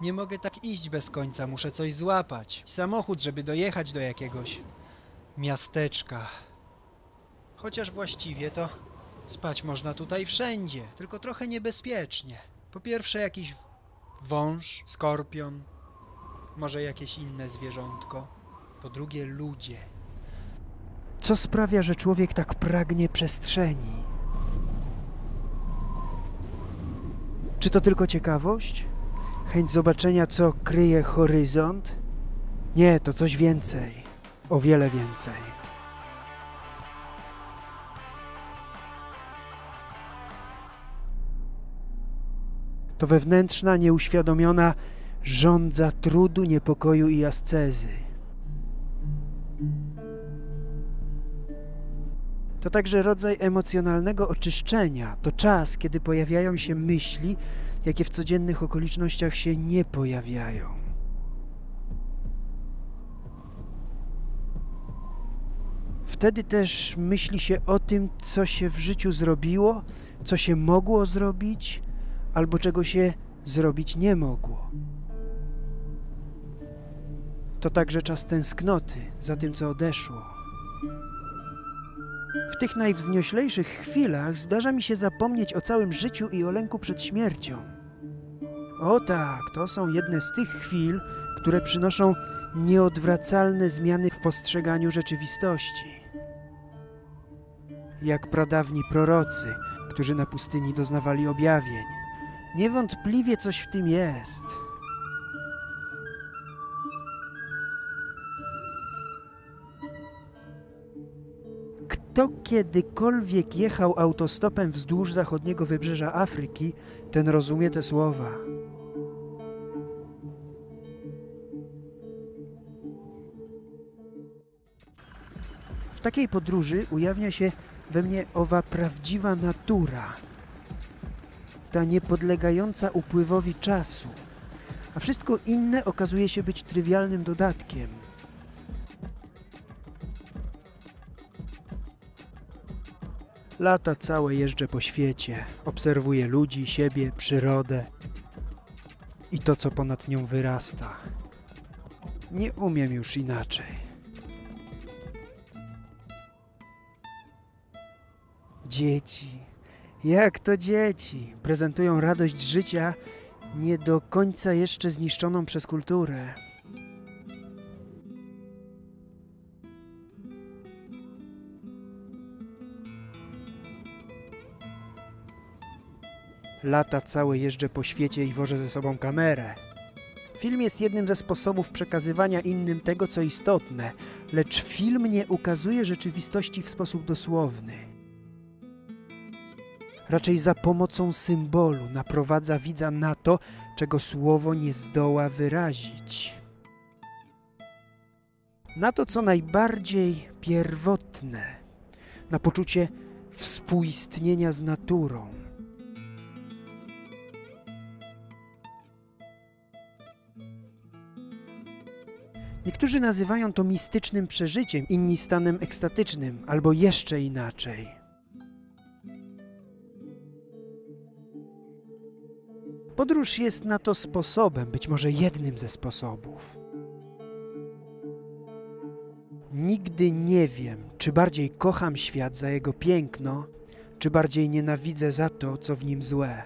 Nie mogę tak iść bez końca, muszę coś złapać. Samochód, żeby dojechać do jakiegoś miasteczka. Chociaż właściwie to spać można tutaj wszędzie, tylko trochę niebezpiecznie. Po pierwsze jakiś wąż, skorpion, może jakieś inne zwierzątko. Po drugie ludzie. Co sprawia, że człowiek tak pragnie przestrzeni? Czy to tylko ciekawość? Chęć zobaczenia, co kryje horyzont? Nie, to coś więcej. O wiele więcej. To wewnętrzna, nieuświadomiona żądza trudu, niepokoju i ascezy. To także rodzaj emocjonalnego oczyszczenia. To czas, kiedy pojawiają się myśli, jakie w codziennych okolicznościach się nie pojawiają. Wtedy też myśli się o tym, co się w życiu zrobiło, co się mogło zrobić, albo czego się zrobić nie mogło. To także czas tęsknoty za tym, co odeszło. W tych najwznioślejszych chwilach zdarza mi się zapomnieć o całym życiu i o lęku przed śmiercią. O tak, to są jedne z tych chwil, które przynoszą nieodwracalne zmiany w postrzeganiu rzeczywistości. Jak pradawni prorocy, którzy na pustyni doznawali objawień. Niewątpliwie coś w tym jest. Kto kiedykolwiek jechał autostopem wzdłuż zachodniego wybrzeża Afryki, ten rozumie te słowa. W takiej podróży ujawnia się we mnie owa prawdziwa natura, ta niepodlegająca upływowi czasu, a wszystko inne okazuje się być trywialnym dodatkiem. Lata całe jeżdżę po świecie, obserwuję ludzi, siebie, przyrodę i to, co ponad nią wyrasta. Nie umiem już inaczej. Dzieci. Jak to dzieci? Prezentują radość życia, nie do końca jeszcze zniszczoną przez kulturę. Lata całe jeżdżę po świecie i wożę ze sobą kamerę. Film jest jednym ze sposobów przekazywania innym tego, co istotne, lecz film nie ukazuje rzeczywistości w sposób dosłowny. Raczej za pomocą symbolu naprowadza widza na to, czego słowo nie zdoła wyrazić. Na to, co najbardziej pierwotne, na poczucie współistnienia z naturą. Niektórzy nazywają to mistycznym przeżyciem, inni stanem ekstatycznym, albo jeszcze inaczej. Podróż jest na to sposobem, być może jednym ze sposobów. Nigdy nie wiem, czy bardziej kocham świat za jego piękno, czy bardziej nienawidzę za to, co w nim złe.